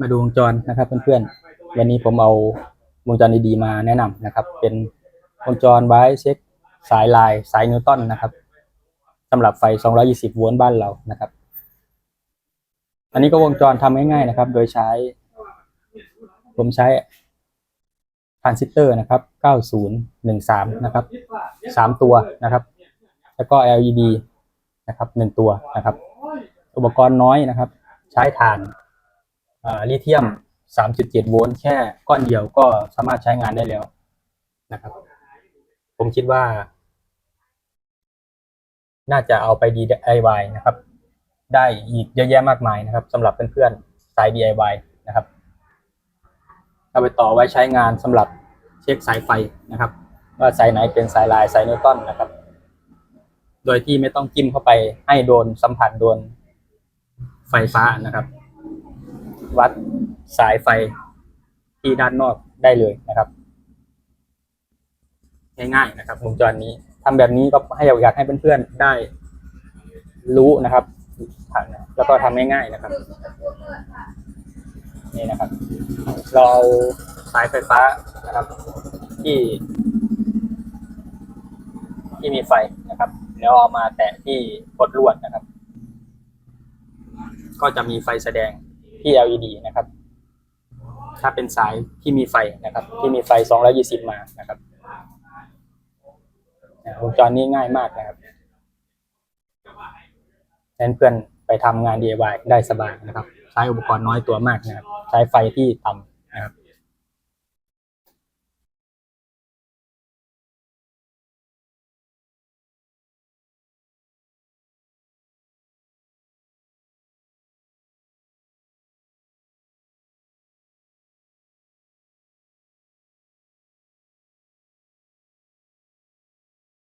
มาดูวงจรนะครับเพื่อนๆ วันนี้ผมเอาวงจรดีๆมาแนะนำนะครับ เป็นวงจรไว้เช็คสายลายสายนิวตันนะครับสำหรับไฟ 220 โวลต์บ้านเรานะครับ อันนี้ก็วงจรทำง่ายๆนะครับ โดยใช้ ผมใช้ทรานซิสเตอร์นะครับ 9013 นะครับสามตัวนะครับ แล้วก็ LED นะครับหนึ่งตัวนะครับ อุปกรณ์น้อยนะครับ ใช้ถ่าน ลิเธียม 3.7 โวลต์แค่ก้อนเดียวก็สามารถใช้งานได้แล้วนะครับ ผมคิดว่า น่าจะเอาไป DIY นะครับ ได้อีกเยอะแยะมากมายนะครับสำหรับเพื่อนๆสาย DIY นะครับ เอาไปต่อไว้ใช้งานสำหรับเช็คสายไฟนะครับ ว่าสายไหนเป็นสายลายสายนิวตันนะครับ โดยที่ไม่ต้องจิ้มเข้าไปให้โดนสัมผัสโดนไฟฟ้านะครับ วัดสายไฟที่ด้านนอกได้เลยนะครับ ง่ายๆนะครับวงจรนี้ทำแบบนี้ก็ให้อยากให้เพื่อนๆได้รู้นะครับแล้วก็ทำง่ายๆนะครับ นี่นะครับ เราเอาสายไฟฟ้านะครับ ที่ ที่มีไฟนะครับแล้วเอามาแตะที่กดลวดนะครับ ก็จะมีไฟแสดง ที่ LED นะครับ ถ้าเป็นสายที่มีไฟนะครับ ที่มีไฟ 220 มานะครับวงจรนี้ง่ายมากนะครับนั้นเพื่อนไปทำงาน DIY ได้สบายนะครับ ใช้อุปกรณ์น้อยตัวมากนะครับ ใช้ไฟที่ต่ำ